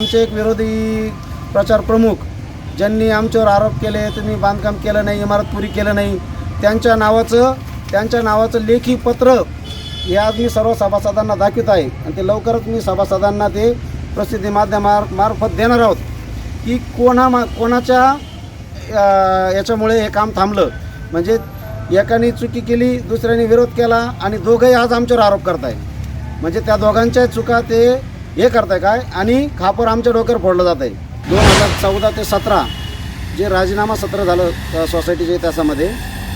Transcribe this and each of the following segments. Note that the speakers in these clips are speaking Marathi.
आमचे एक विरोधी प्रचार प्रमुख ज्यांनी आमच्यावर आरोप केले तुम्ही बांधकाम केलं नाही इमारत पुरी केलं नाही त्यांच्या नावाचं त्यांच्या नावाचं लेखी पत्र हे आज मी सर्व सभासदांना दाखवित आहे. आणि ते लवकरच मी सभासदांना ते प्रसिद्धी माध्यमार मार्फत देणार आहोत. की कोणा मा कोणाच्या याच्यामुळे हे काम थांबलं? म्हणजे एकाने चुकी केली दुसऱ्याने विरोध केला आणि दोघंही आज आमच्यावर आरोप करत आहे म्हणजे त्या दोघांच्या चुका ते हे करताय काय? आणि खापर आमच्या डोक्यावर फोडलं जात आहे दोन हजार चौदा ते सतरा जे राजीनामा सत्र झालं सोसायटीच्या इतिहासामध्ये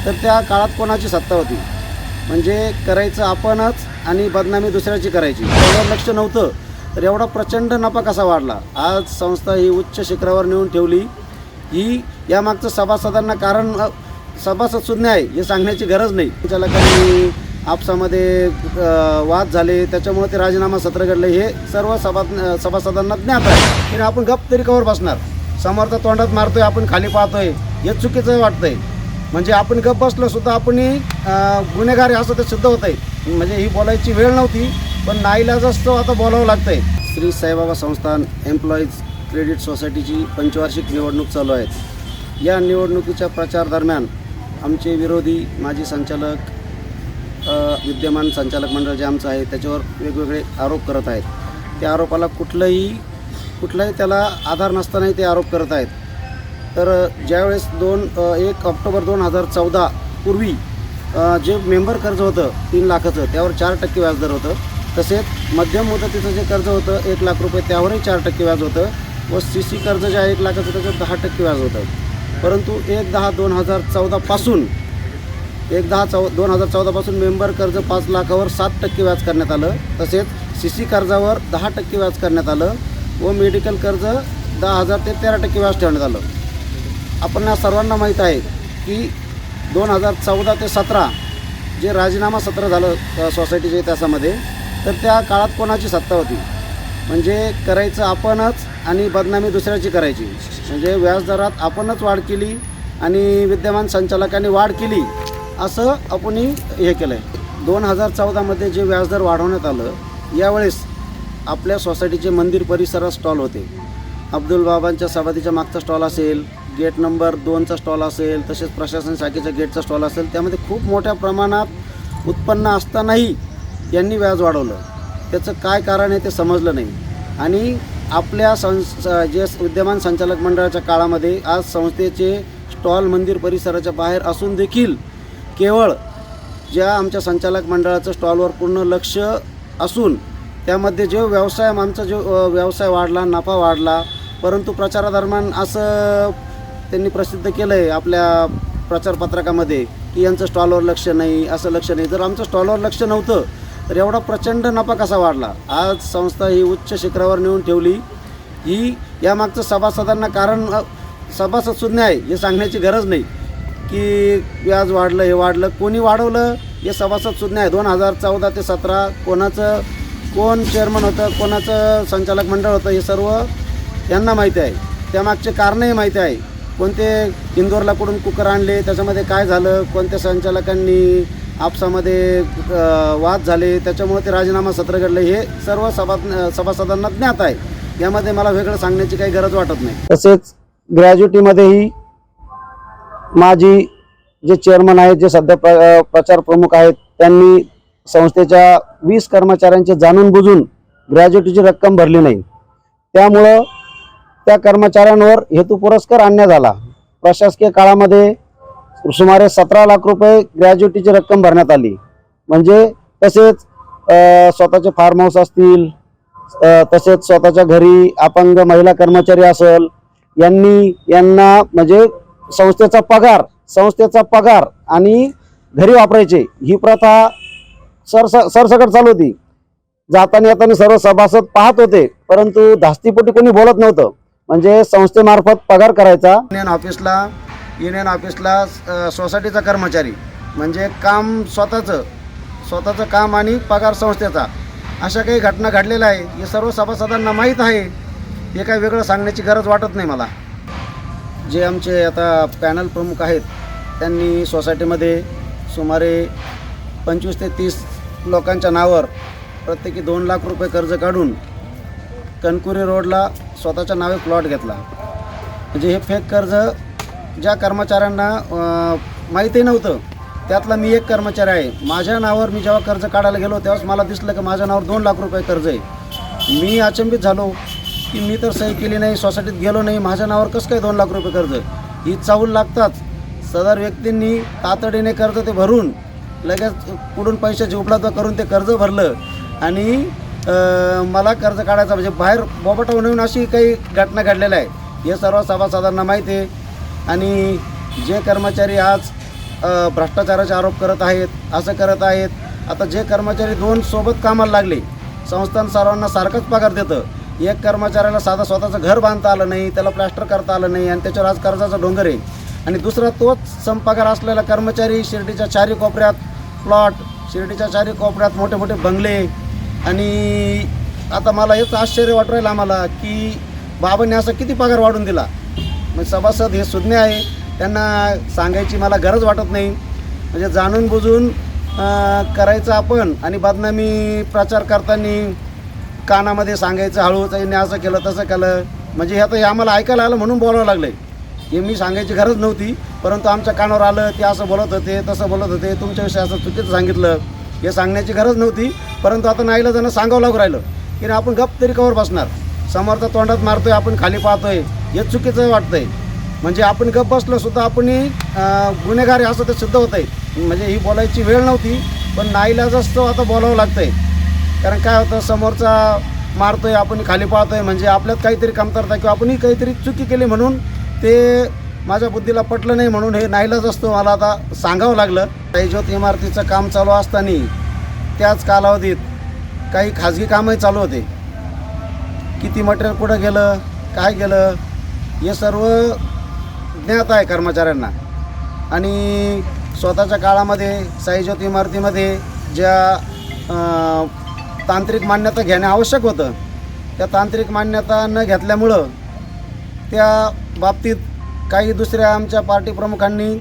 तर त्या काळात कोणाची सत्ता होती? म्हणजे करायचं आपणच आणि बदनामी दुसऱ्याची करायची. त्यावर लक्ष नव्हतं. तर एवढा प्रचंड नफा कसा वाढला? आज संस्था ही उच्च शिखरावर नेऊन ठेवली. ही यामागचं सभासदांना कारण अ, सभासद आहे हे सांगण्याची गरज नाही. त्याला काही आपसामध्ये वाद झाले त्याच्यामुळे ते राजीनामा सत्र घडलं. हे सर्व सभा सभासदांना ज्ञात आहे. आणि आपण गप तरी कवर बसणार. समर्थ तोंडात मारतोय आपण खाली पाहतोय. हे चुकीचं वाटतंय. म्हणजे आपण गप बसलो सुद्धा आपण गुन्हेगार असं ते सिद्ध होत आहे म्हणजे ही बोलायची वेळ नव्हती पण नाईलाज आता बोलावं लागतंय. श्री साईबाबा संस्थान एम्प्लॉईज क्रेडिट सोसायटीची पंचवार्षिक निवडणूक चालू आहे. या निवडणुकीच्या प्रचार दरम्यान आमचे विरोधी माजी संचालक विद्यमान संचालक मंडळ जे आमचं आहे त्याच्यावर वेगवेगळे आरोप करत आहेत. त्या आरोपाला कुठलंही कुठलाही त्याला आधार नसतानाही ते आरोप करत आहेत. तर ज्यावेळेस दोन एक ऑक्टोबर दोन हजार चौदा पूर्वी जे मेंबर कर्ज होतं तीन लाखाचं त्यावर चार टक्के व्याजदर होतं. तसेच मध्यम मुदतीचं जे कर्ज होतं एक लाख रुपये त्यावरही चार टक्के व्याज होतं व सी सी कर्ज जे आहे एक लाखाचं त्याचं दहा टक्के व्याज होतं. परंतु एक दहा दोन हजार चौदापासून एक दहा चौ दोन हजार चौदापासून मेंबर कर्ज पाच लाखावर सात टक्के व्याज करण्यात आलं. तसेच सी सी कर्जावर दहा टक्के व्याज करण्यात आलं व मेडिकल कर्ज दहा हजार ते तेरा टक्के व्याज ठेवण्यात आलं. आपण या सर्वांना माहीत आहे की दोन हजार चौदा ते सतरा जे राजीनामा सत्र झालं सोसायटीच्या इतिहासामध्ये तर त्या काळात कोणाची सत्ता होती? म्हणजे करायचं आपणच आणि बदनामी दुसऱ्याची करायची. म्हणजे व्याजदरात आपणच वाढ केली आणि विद्यमान संचालकांनी वाढ केली. असं आपण हे केलं आहे दोन हजार चौदामध्ये जे व्याजदर वाढवण्यात आलं यावेळेस आपल्या सोसायटीचे मंदिर परिसरात स्टॉल होते. अब्दुल बाबांच्या समाधीच्या मागचा स्टॉल असेल गेट नंबर दोनचा स्टॉल असेल तसेच प्रशासन शाखेच्या गेटचा स्टॉल असेल त्यामध्ये खूप मोठ्या प्रमाणात उत्पन्न असतानाही यांनी व्याज वाढवलं. त्याचं काय कारण आहे ते समजलं नाही. आणि आपल्या संस जे विद्यमान संचालक मंडळाच्या काळामध्ये आज संस्थेचे स्टॉल मंदिर परिसराच्या बाहेर असून देखील केवळ ज्या आमच्या संचालक मंडळाचं स्टॉलवर पूर्ण लक्ष असून त्यामध्ये जो व्यवसाय आमचा जो व्यवसाय वाढला नफा वाढला परंतु प्रचारादरम्यान असं त्यांनी प्रसिद्ध केलं आहे आपल्या प्रचारपत्रकामध्ये की यांचं स्टॉलवर लक्ष नाही असं लक्ष नाही. जर आमचं स्टॉलवर लक्ष नव्हतं तर एवढा प्रचंड नफा कसा वाढला? आज संस्था ही उच्च शिखरावर नेऊन ठेवली. ही यामागचं सभासदांना कारण अ, सभासद आहे हे सांगण्याची गरज नाही. की व्याज वाढलं हे वाढलं. कोणी वाढवलं? हे सभासद सुज्ञ आहे. दोन हजार चौदा ते सतरा कोणाचं कोण चेअरमन होतं कोणाचं संचालक मंडळ होतं हे सर्व यांना माहिती आहे. त्यामागचे कारणही माहिती आहे. कोणते इंदोरला कुठून कुकर आणले त्याच्यामध्ये काय झालं कोणत्या संचालकांनी आपसामध्ये वाद झाले त्याच्यामुळे ते राजीनामा सत्र घडलं हे सर्व सभा सभासदांना ज्ञात आहे. यामध्ये मला वेगळं सांगण्याची काही गरज वाटत नाही. तसेच ग्रॅज्युटीमध्येही माजी जे चेअरमन आहेत जे सध्या प्र प्रचार प्रमुख आहेत त्यांनी संस्थेच्या वीस कर्मचाऱ्यांचे जाणून बुजून ग्रॅज्युएटीची रक्कम भरली नाही. त्यामुळं त्या कर्मचाऱ्यांवर हेतू पुरस्कार आणण्यात आला. प्रशासकीय काळामध्ये सुमारे सतरा लाख रुपये ग्रॅज्युएटीची रक्कम भरण्यात आली. म्हणजे तसेच स्वतःचे फार्म हाऊस असतील तसेच स्वतःच्या घरी अपंग महिला कर्मचारी असेल यांनी यांना म्हणजे संस्थेचा पगार संस्थेचा पगार आणि घरी वापरायचे. ही प्रथा सरस सरसकट चालू होती. जाताना येताना सर्व सभासद पाहत होते परंतु धास्तीपोटी कोणी बोलत नव्हतं. म्हणजे संस्थेमार्फत पगार करायचा. युनियन ऑफिसला युनियन ऑफिसला सोसायटीचा कर्मचारी. म्हणजे काम स्वतःचं स्वतःचं काम आणि पगार संस्थेचा. अशा काही घटना घडलेल्या आहे. हे सर्व सभासदांना माहीत आहे. हे काही वेगळं सांगण्याची गरज वाटत नाही मला. जे आमचे आता पॅनल प्रमुख आहेत त्यांनी सोसायटीमध्ये सुमारे पंचवीस ते तीस लोकांच्या नावावर प्रत्येकी दोन लाख रुपये कर्ज काढून कणकुरी रोडला स्वतःच्या नावे प्लॉट घेतला. म्हणजे हे फेक कर्ज ज्या कर्मचाऱ्यांना माहिती नव्हतं त्यातला मी एक कर्मचारी आहे. माझ्या नावावर मी जेव्हा कर्ज काढायला गेलो तेव्हाच मला दिसलं की माझ्या नावावर दोन लाख रुपये कर्ज आहे. मी अचंबित झालो. की मी तर सही केली नाही सोसायटीत गेलो नाही माझ्या नावावर कसं काय दोन लाख रुपये कर्ज? ही चावल लागताच सदर व्यक्तींनी तातडीने कर्ज ते भरून लगेच कुठून पैशाची उपलब्ध करून ते कर्ज भरलं. आणि मला कर्ज काढायचं म्हणजे बाहेर बोबटा होऊन अशी काही घटना घडलेल्या आहे हे सर्व सभासदांना माहिती आहे. आणि जे कर्मचारी आज भ्रष्टाचाराचे आरोप करत आहेत असं करत आहेत आता जे कर्मचारी दोन सोबत कामाला लागले संस्थान सर्वांना सारखाच पगार देतं. एक कर्मचाऱ्याला साधा स्वतःचं घर बांधता आलं नाही त्याला प्लास्टर करता आलं नाही आणि त्याच्यावर आज कर्जाचा डोंगर आहे. आणि दुसरा तोच संपागार असलेला कर्मचारी शिर्डीच्या चारी कोपऱ्यात प्लॉट शिर्डीच्या चारी कोपऱ्यात मोठे मोठे बंगले. आणि आता मला हेच आश्चर्य वाटू राहिलं आम्हाला की बाबांनी असा किती पगार वाढून दिला. म्हणजे सभासद हे सुज्ञ आहे त्यांना सांगायची मला गरज वाटत नाही. म्हणजे जाणून बुजून करायचं आपण आणि बदनामी प्रचार करताना कानामध्ये सांगायचं हळूहळू यांनी असं केलं तसं केलं. म्हणजे हे आता हे आम्हाला ऐकायला आलं म्हणून बोलावं लागलं. हे मी सांगायची गरज नव्हती परंतु आमच्या कानावर आलं ते असं बोलत होते तसं बोलत होते तुमच्याविषयी असं चुकीचं सांगितलं. हे सांगण्याची गरज नव्हती परंतु आता नाहीला जण सांगावं लागू राहिलं. की नाही आपण गप तरी कवर बसणार. समोरचा तोंडात मारतोय आपण खाली पाहतोय. हे चुकीचं वाटतंय. म्हणजे आपण गप बसलो सुद्धा आपण गुन्हेगार असं ते सिद्ध होत आहे म्हणजे ही बोलायची वेळ नव्हती पण नाईलाज असतो आता बोलावं लागतंय. कारण काय होतं समोरचा मारतोय आपण खाली पाहतोय. म्हणजे आपल्यात काहीतरी कमतरता किंवा आपणही काहीतरी चुकी केली म्हणून ते माझ्या बुद्धीला पटलं नाही म्हणून हे नाहीलाच असतो मला आता सांगावं लागलं. ज्योत इमारतीचं काम चालू असताना त्याच कालावधीत काही खाजगी कामही चालू होते. किती मटेरियल कुठं गेलं काय गेलं हे सर्व ज्ञात आहे कर्मचाऱ्यांना. आणि स्वतःच्या काळामध्ये साईज्योत इमारतीमध्ये ज्या तांत्रिक मान्यता घेणे आवश्यक होतं. त्या तांत्रिक मान्यता न घेतल्यामुळं त्या बाबतीत काही दुसऱ्या आमच्या पार्टी प्रमुखांनी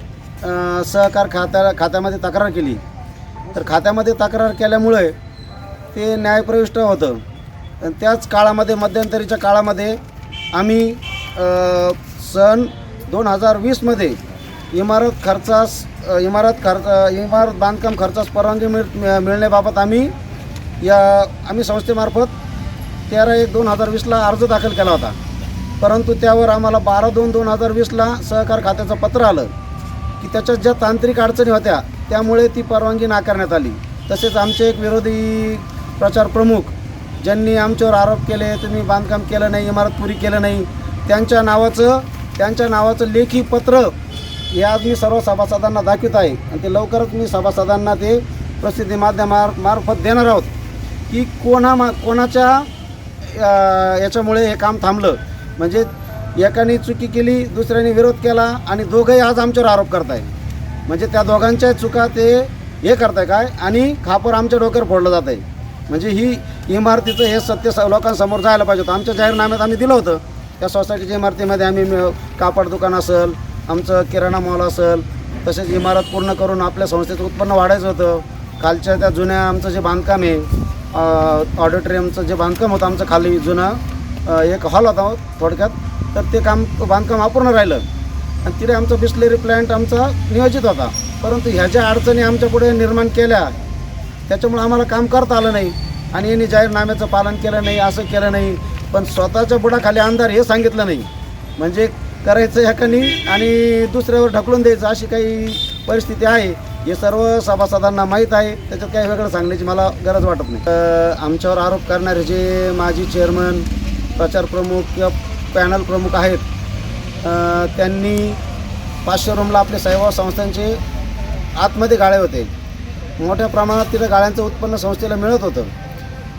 सहकार खात्या खात्यामध्ये तक्रार केली. तर खात्यामध्ये तक्रार केल्यामुळे ते न्यायप्रविष्ट होतं. त्याच काळामध्ये मध्यंतरीच्या काळामध्ये आम्ही सन दोन हजार वीसमध्ये इमारत खर्चास इमारत खर्च इमारत बांधकाम खर्चास परवानगी मिळ- मिळण्याबाबत आम्ही या आम्ही संस्थेमार्फत तेरा एक दोन हजार वीसला अर्ज दाखल केला होता. परंतु त्यावर आम्हाला बारा दोन दोन हजार वीसला सहकार खात्याचं पत्र आलं की त्याच्यात ज्या तांत्रिक अडचणी होत्या त्यामुळे ती परवानगी नाकारण्यात आली. तसेच आमचे एक विरोधी प्रचार प्रमुख ज्यांनी आमच्यावर आरोप केले तुम्ही बांधकाम केलं नाही इमारत पुरी केलं नाही त्यांच्या नावाचं त्यांच्या नावाचं लेखी पत्र हे आज मी सर्व सभासदांना दाखवित आहे. आणि ते लवकरच मी सभासदांना ते प्रसिद्धी माध्यमा मार्फत देणार आहोत. की कोणा मा कोणाच्या याच्यामुळे हे काम थांबलं. म्हणजे एकाने चुकी केली दुसऱ्याने विरोध केला आणि दोघंही आज आमच्यावर आरोप करताय म्हणजे त्या दोघांच्या चुका ते हे करताय काय? आणि खापर आमच्या डोक्यावर फोडलं जात आहे म्हणजे ही इमारतीचं हे सत्य स- लोकांसमोर जायला पाहिजे होतं. आमच्या जाहीरनाम्यात आम्ही दिलं होतं. त्या सोसायटीच्या इमारतीमध्ये आम्ही कापड दुकान असेल आमचं किराणा मॉल असेल तसेच इमारत पूर्ण करून आपल्या संस्थेचं उत्पन्न वाढायचं होतं. खालच्या त्या जुन्या आमचं जे बांधकाम आहे ऑडिटोरियमचं जे बांधकाम होतं आमचं खाली जुनं एक हॉल होता थोडक्यात तर ते काम बांधकाम अपूर्ण राहिलं. आणि तिथे आमचं बिस्लेरी प्लॅन्ट आमचा नियोजित होता. परंतु ह्या ज्या अडचणी आमच्या पुढे निर्माण केल्या त्याच्यामुळे आम्हाला काम करता आलं नाही. आणि यांनी जाहीरनाम्याचं पालन केलं नाही असं केलं नाही. पण स्वतःच्या बुडाखाली अंधार हे सांगितलं नाही. म्हणजे करायचं ह्याकानी आणि दुसऱ्यावर ढकलून द्यायचं अशी काही परिस्थिती आहे. हे सर्व सभासदांना माहीत आहे. त्याच्यात काही वेगळं सांगण्याची मला गरज वाटत नाही. आमच्यावर आरोप करणारे जे माजी चेअरमन प्रचार प्रमुख किंवा पॅनल प्रमुख आहेत त्यांनी पाचशे रूमला आपले सेवा संस्थांचे आतमध्ये गाळे होते. मोठ्या प्रमाणात तिथं गाळ्यांचं उत्पन्न संस्थेला मिळत होतं.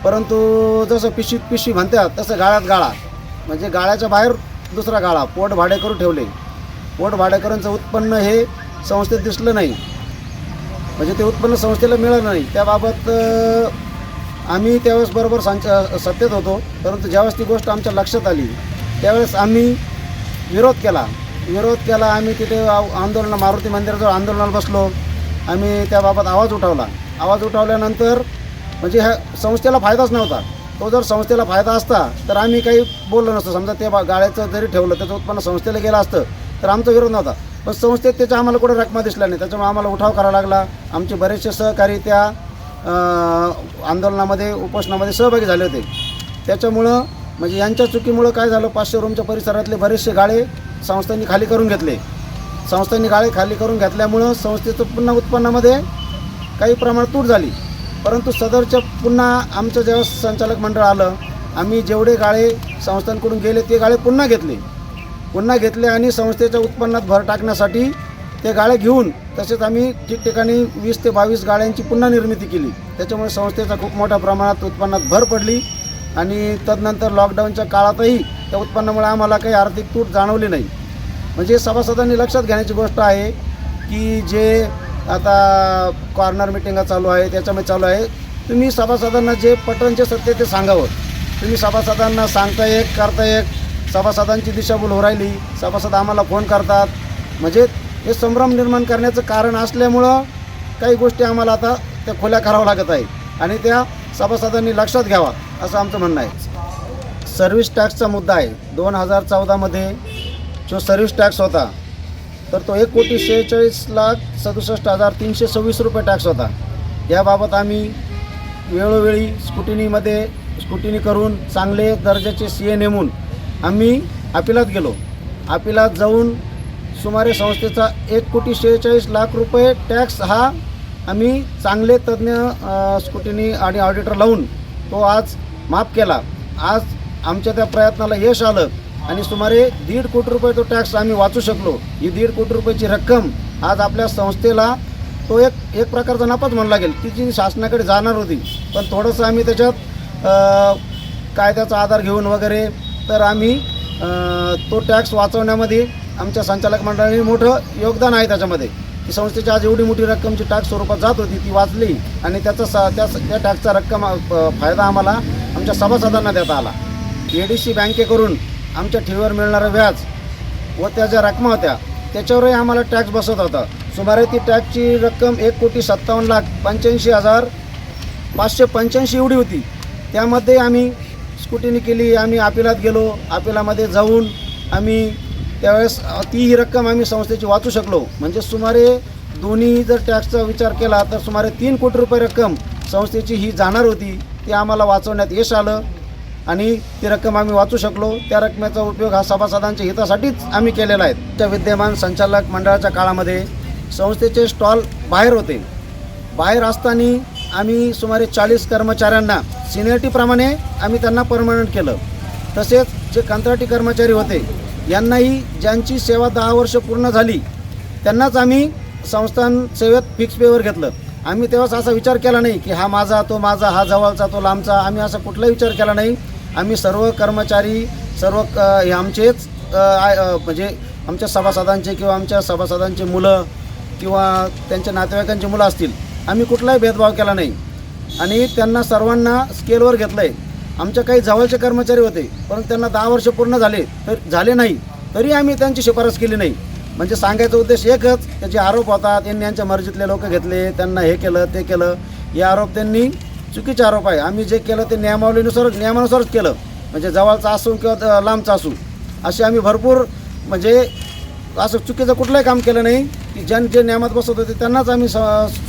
परंतु जसं पिशीत पिशी म्हणतात तसं गाळ्यात गाळा. म्हणजे गाळ्याच्या बाहेर दुसरा गाळा पोट भाडे करून ठेवले. पोट भाडेकरूंचं उत्पन्न हे संस्थेत दिसलं नाही. म्हणजे ते उत्पन्न संस्थेला मिळालं नाही. त्याबाबत आम्ही त्यावेळेस बरोबर संच सत्तेत होतो. परंतु ज्यावेळेस ती गोष्ट आमच्या लक्षात आली त्यावेळेस आम्ही विरोध केला. विरोध केला आम्ही तिथे आव- आंदोलन मारुती मंदिराजवळ आंदोलनाला बसलो. आम्ही त्याबाबत आवाज उठवला. आवाज उठवल्यानंतर म्हणजे ह्या संस्थेला फायदाच नव्हता. तो जर संस्थेला फायदा असता तर आम्ही काही बोललो नसतो. समजा ते बा- गाळ्याचं जरी ठेवलं त्याचं उत्पन्न संस्थेला गेलं असतं तर आमचा विरोध नव्हता. पण संस्थेत त्याच्या आम्हाला कुठं रकमा दिसला नाही. त्याच्यामुळे आम्हाला उठाव करावा लागला. आमचे बरेचसे सहकारी त्या आंदोलनामध्ये उपोषणामध्ये सहभागी झाले होते. त्याच्यामुळं म्हणजे यांच्या चुकीमुळं काय झालं पाचशे रूमच्या परिसरातले बरेचसे गाळे संस्थांनी खाली करून घेतले. संस्थांनी गाळे खाली करून घेतल्यामुळं संस्थेचं पुन्हा उत्पन्नामध्ये काही प्रमाणात तूट झाली. परंतु सदरच्या पुन्हा आमचं जेव्हा संचालक मंडळ आलं आम्ही जेवढे गाळे संस्थांकडून गेले ते गाळे पुन्हा घेतले. पुन्हा घेतले आणि संस्थेच्या उत्पन्नात भर टाकण्यासाठी ते गाळे घेऊन तसेच आम्ही ठिकठिकाणी वीस ते बावीस गाड्यांची पुन्हा निर्मिती केली. त्याच्यामुळे संस्थेचा खूप मोठ्या प्रमाणात उत्पन्नात भर पडली आणि तदनंतर लॉकडाऊनच्या काळातही त्या उत्पन्नामुळे आम्हाला काही आर्थिक तूट जाणवली नाही. म्हणजे सभासदांनी लक्षात घेण्याची गोष्ट आहे की जे आता कॉर्नर मिटिंगा चालू आहे त्याच्यामध्ये चालू आहे तुम्ही सभासदांना जे पटनचे सत्य ते सांगावं. तुम्ही सभासदांना सांगता एक करता एक सभासदांची दिशाभूल हो राहिली. सभासद आम्हाला फोन करतात. म्हणजे हे संभ्रम निर्माण करण्याचं कारण असल्यामुळं काही गोष्टी आम्हाला आता त्या खुल्या कराव्या लागत आहे आणि त्या सभासदांनी लक्षात घ्यावा असं आमचं म्हणणं आहे. सर्व्हिस टॅक्सचा मुद्दा आहे. दोन हजार चौदामध्ये जो सर्व्हिस टॅक्स होता तर तो एक कोटी शेहेचाळीस लाख सदुसष्ट हजार तीनशे सव्वीस रुपये टॅक्स होता. याबाबत आम्ही वेळोवेळी स्कुटिनीमध्ये स्कुटिनी करून चांगले दर्जाचे सी ए नेमून आम्ही अपिलात गेलो. अपिलात जाऊन सुमारे संस्थेचा एक कोटी शेहेचाळीस लाख रुपये टॅक्स हा आम्ही चांगले तज्ज्ञ स्कुटीनी आणि ऑडिटर लावून तो आज माफ केला. आज आमच्या त्या प्रयत्नाला यश आलं आणि सुमारे दीड कोटी रुपये तो टॅक्स आम्ही वाचू शकलो. ही दीड कोटी रुपयाची रक्कम आज आपल्या संस्थेला तो एक एक प्रकारचा नापास म्हणला लागेल. ती जी शासनाकडे जाणार होती पण थोडंसं आम्ही त्याच्यात कायद्याचा आधार घेऊन वगैरे तर आम्ही तो टॅक्स वाचवण्यामध्ये आमच्या संचालक मंडळाने मोठं योगदान आहे त्याच्यामध्ये. की संस्थेची आज एवढी मोठी रक्कम जी टॅक्स स्वरूपात जात होती ती वाचली आणि त्याचा सा त्या त्या टॅक्सचा रक्कम फायदा आम्हाला आमच्या सभासदांना देता आला. ए डी सी बँकेकडून आमच्या ठेवीवर मिळणारं व्याज व त्या ज्या रकमा होत्या त्याच्यावरही आम्हाला टॅक्स बसत होता. सुमारे ती टॅक्सची रक्कम एक कोटी सत्तावन्न लाख पंच्याऐंशी हजार पाचशे पंच्याऐंशी एवढी होती. त्यामध्ये आम्ही स्कूटीने केली आम्ही अपिलात गेलो अपिलामध्ये जाऊन आम्ही त्यावेळेस ती ही रक्कम आम्ही संस्थेची वाचू शकलो. म्हणजे सुमारे दोन्ही जर टॅक्सचा विचार केला तर सुमारे तीन कोटी रुपये रक्कम संस्थेची ही जाणार होती ती आम्हाला वाचवण्यात यश आलं आणि ती रक्कम आम्ही वाचू शकलो. त्या रकमेचा उपयोग हा सभासदांच्या हितासाठीच आम्ही केलेला आहे. त्या विद्यमान संचालक मंडळाच्या काळामध्ये संस्थेचे स्टॉल बाहेर होते. बाहेर असताना आम्ही सुमारे चाळीस कर्मचाऱ्यांना सिनियरिटीप्रमाणे आम्ही त्यांना परमनंट केलं. तसेच जे कंत्राटी कर्मचारी होते यांनाही ज्यांची सेवा दहा वर्ष पूर्ण झाली त्यांनाच आम्ही संस्थान सेवेत फिक्स पेवर घेतलं. आम्ही तेव्हाच असा विचार केला नाही की हा माझा तो माझा हा जवळचा तो लांबचा आम्ही असा कुठलाही विचार केला नाही. आम्ही सर्व कर्मचारी सर्व क- हे आमचेच म्हणजे आमच्या सभासदांचे किंवा आमच्या सभासदांचे मुलं किंवा त्यांच्या नातेवाईकांची मुलं असतील. आम्ही कुठलाही भेदभाव केला नाही. आणि त्यांना सर्वांना स्केलवर घेतलं आहे आमच्या काही जवळचे कर्मचारी होते परंतु त्यांना दहा वर्ष पूर्ण झाले तर झाले नाही. तरी आम्ही त्यांची शिफारस केली नाही. म्हणजे सांगायचा उद्देश एकच त्याचे आरोप होतात यांनी यांच्या मर्जीतले लोक घेतले त्यांना हे केलं ते केलं. हे आरोप त्यांनी चुकीचे आरोप आहे. आम्ही जे केलं ते नियमावलीनुसार नियमानुसारच केलं. म्हणजे जवळचा असू किंवा लांबचा असू. असे आम्ही भरपूर म्हणजे असं चुकीचं कुठलंही काम केलं नाही. की ज्यां जे नियमात बसत होते त्यांनाच आम्ही स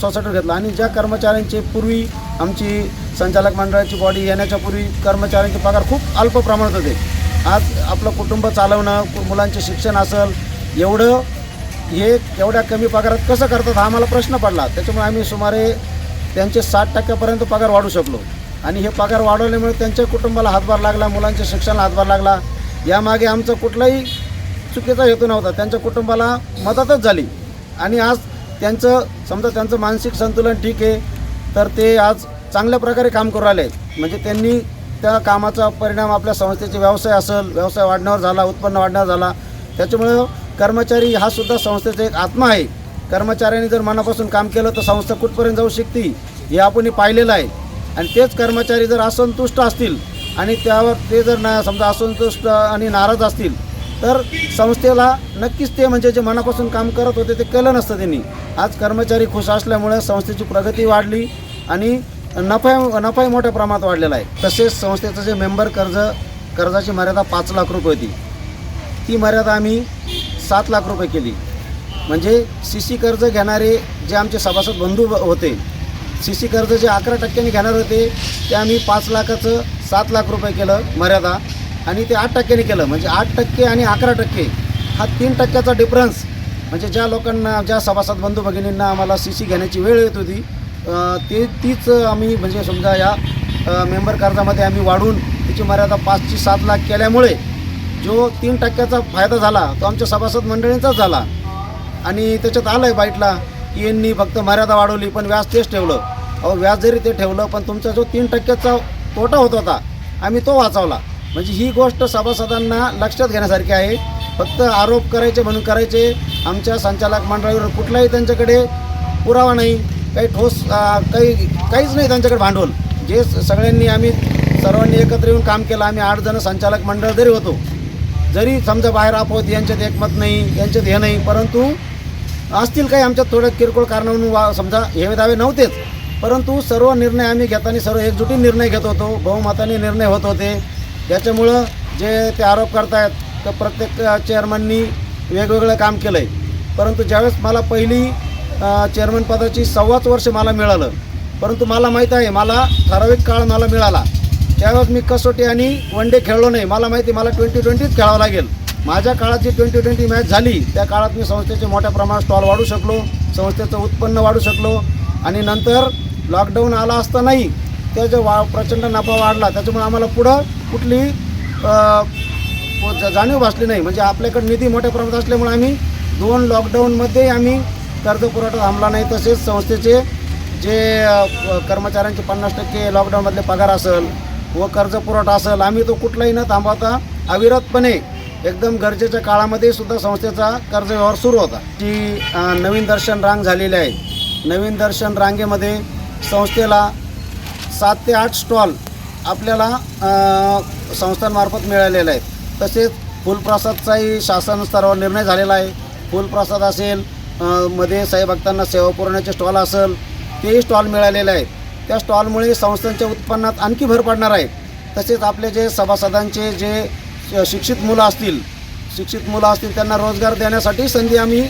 सोसायटीवर घेतलं. आणि ज्या कर्मचाऱ्यांचे पूर्वी आमची संचालक मंडळाची बॉडी येण्याच्या पूर्वी कर्मचाऱ्यांचे पगार खूप अल्प प्रमाणात होते. आज आपलं कुटुंब चालवणं मुलांचे शिक्षण असेल एवढं हे एवढ्या कमी पगारात कसं करतात हा आम्हाला प्रश्न पडला. त्याच्यामुळे आम्ही सुमारे त्यांचे साठ टक्क्यापर्यंत पगार वाढू शकलो. आणि हे पगार वाढवल्यामुळे त्यांच्या कुटुंबाला हातभार लागला मुलांच्या शिक्षणाला हातभार लागला. यामागे आमचं कुठलाही चुकीचा हेतू नव्हता. त्यांच्या कुटुंबाला मदतच झाली. आणि आज त्यांचं समजा त्यांचं मानसिक संतुलन ठीक आहे तर ते आज चांगल्या प्रकारे काम करू राहिले. म्हणजे त्यांनी त्या कामाचा परिणाम आपल्या संस्थेचे व्यवसाय असेल व्यवसाय वाढण्यावर झाला उत्पन्न वाढण्यावर झाला. त्याच्यामुळं कर्मचारी हा सुद्धा संस्थेचा एक आत्मा आहे. कर्मचाऱ्यांनी जर मनापासून काम केलं तर संस्था कुठपर्यंत जाऊ शकते हे आपण पाहिलेलं आहे. आणि तेच कर्मचारी जर असंतुष्ट असतील आणि त्यावर ते जर ना समजा असंतुष्ट आणि नाराज असतील तर संस्थेला नक्कीच ते म्हणजे जे मनापासून काम करत होते ते केलं नसतं त्यांनी. आज कर्मचारी खुश असल्यामुळे संस्थेची प्रगती वाढली आणि नफा नफाही मोठ्या प्रमाणात वाढलेला आहे. तसेच संस्थेचं जे मेंबर कर्ज कर्जाची मर्यादा पाच लाख रुपये होती. ती मर्यादा आम्ही सात लाख रुपये केली. म्हणजे सी सी कर्ज घेणारे जे आमचे सभासद बंधू होते सी सी कर्ज जे अकरा टक्क्यांनी घेणार होते ते आम्ही पाच लाखाचं सात लाख रुपये केलं मर्यादा. आणि ते आठ टक्क्याने केलं. म्हणजे आठ टक्के आणि अकरा टक्के हा तीन टक्क्याचा डिफरन्स म्हणजे ज्या लोकांना ज्या सभासद बंधू भगिनींना आम्हाला सी सी घेण्याची वेळ येत होती ते तीच आम्ही म्हणजे समजा या मेंबर कर्जामध्ये आम्ही वाढून त्याची मर्यादा पाचची सात लाख केल्यामुळे जो तीन टक्क्याचा फायदा झाला तो आमच्या सभासद मंडळींचाच झाला. आणि त्याच्यात आलं आहे बाईटला की यांनी फक्त मर्यादा वाढवली पण व्याज तेच ठेवलं. अहो व्याज जरी ते ठेवलं पण तुमचा जो तीन टक्क्याचा तोटा होत होता आम्ही तो वाचवला. म्हणजे ही गोष्ट सभासदांना लक्षात घेण्यासारखी आहे. फक्त आरोप करायचे म्हणून करायचे. आमच्या संचालक मंडळावर कुठलाही त्यांच्याकडे पुरावा नाही. काही ठोस काही काहीच नाही त्यांच्याकडे भांडवल. जे स- सगळ्यांनी आम्ही सर्वांनी एकत्र येऊन काम केलं. आम्ही आठ जण संचालक मंडळ जरी होतो जरी समजा बाहेर आपोत यांच्यात एकमत नाही यांच्यात हे नाही परंतु असतील काही आमच्यात थोडं किरकोळ कारणावरून वा समजा हेवे दावे नव्हतेच. परंतु सर्व निर्णय आम्ही घेताना सर्व एकजुटीने निर्णय घेत होतो. बहुमताने निर्णय होत होते. त्याच्यामुळं जे ते आरोप करतायत तर प्रत्येक चेअरमननी वेगवेगळं काम केलं आहे परंतु ज्यावेळेस मला पहिली चेअरमन पदाची सव्वाच वर्ष मला मिळालं परंतु मला माहीत आहे मला ठराविक काळ मला मिळाला. त्यावेळेस मी कसोटी आणि वन डे खेळलो नाही. मला माहिती मला ट्वेंटी ट्वेंटीच खेळावं लागेल. माझ्या काळात जी ट्वेंटी ट्वेंटी मॅच झाली. त्या काळात मी संस्थेचे मोठ्या प्रमाणात स्टॉल वाढू शकलो संस्थेचं उत्पन्न वाढू शकलो. आणि नंतर लॉकडाऊन आला असता नाही त्याचा वा प्रचंड नफा वाढला त्याच्यामुळे आम्हाला पुढं कुठली जाणीव भासली नाही. म्हणजे आपल्याकडे निधी मोठ्या प्रमाणात असल्यामुळे आम्ही दोन लॉकडाऊनमध्ये आम्ही कर्ज पुरवठा थांबला नाही. तसेच संस्थेचे जे कर्मचाऱ्यांचे पन्नास टक्के लॉकडाऊनमधले पगार असेल व कर्ज पुरवठा असेल आम्ही तो कुठलाही न थांबवता अविरतपणे एकदम गरजेच्या काळामध्ये सुद्धा संस्थेचा कर्ज व्यवहार सुरू होता. जी नवीन दर्शन रांग झालेली आहे. नवीन दर्शन रांगेमध्ये संस्थेला सात ते आठ स्टॉल आपल्याला संस्थांमार्फत मिळालेले आहेत तसेच फुलप्रसादचाही शासन स्तरावर निर्णय झालेला आहे. फुलप्रसाद असेल मध्ये मध्ये साईभक्तांना सेवा पुरवण्याचे स्टॉल असेल तेही स्टॉल मिळालेले आहेत. त्या स्टॉलमुळे संस्थांच्या उत्पन्नात आणखी भर पडणार आहे. तसेच आपले जे सभासदांचे जे शिक्षित मुलं असतील शिक्षित मुलं असतील त्यांना रोजगार देण्यासाठी संधी आम्ही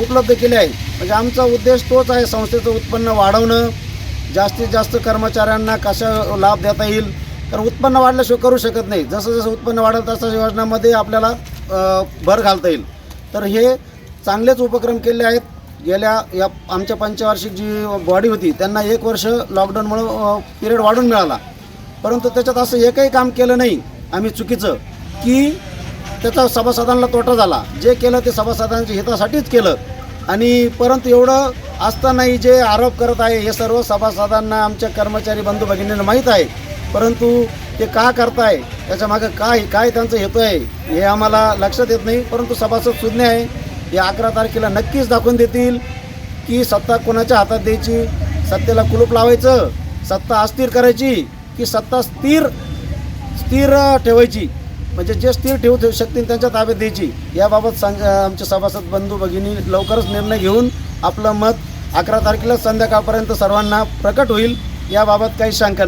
उपलब्ध केली आहे म्हणजे आमचा उद्देश तोच आहे संस्थेचं उत्पन्न वाढवणं जास्तीत जास्त कर्मचाऱ्यांना कशा लाभ देता येईल कारण उत्पन्न वाढल्याशिवाय करू शकत नाही. जसं जसं उत्पन्न वाढेल तसं योजनामध्ये आपल्याला भर घालता येईल. तर हे चांगलेच उपक्रम केले आहेत. गेल्या या आमच्या पंचवार्षिक जी बॉडी होती त्यांना एक वर्ष लॉकडाऊनमुळं पिरियड वाढून मिळाला. परंतु त्याच्यात असं एकही काम केलं नाही आम्ही चुकीचं की त्याचा सभासदांना तोटा झाला. जे केलं ते सभासदांच्या हितासाठीच केलं. आणि परंतु एवढं असतानाही जे आरोप करत आहे हे सर्व सभासदांना आमच्या कर्मचारी बंधू भगिनींना माहीत आहे. परंतु ते का करताय त्याच्या मागं काय काय त्यांचं हेतू आहे हे आम्हाला लक्षात येत नाही. परंतु सभासद सुज्ञ आहे हे अकरा तारखेला नक्कीच दाखवून देतील की सत्ता कोणाच्या हातात द्यायची सत्तेला कुलूप लावायचं सत्ता अस्थिर करायची की सत्ता स्थिर स्थिर ठेवायची. म्हणजे जे स्थिर ठेवू ठेवू शकतील त्यांच्या ताब्यात द्यायची. याबाबत सांग आमचे सभासद बंधू भगिनी लवकरच निर्णय घेऊन आपलं मत अकरा तारखेला संध्याकाळपर्यंत सर्वांना प्रकट होईल याबाबत काही शंका नाही.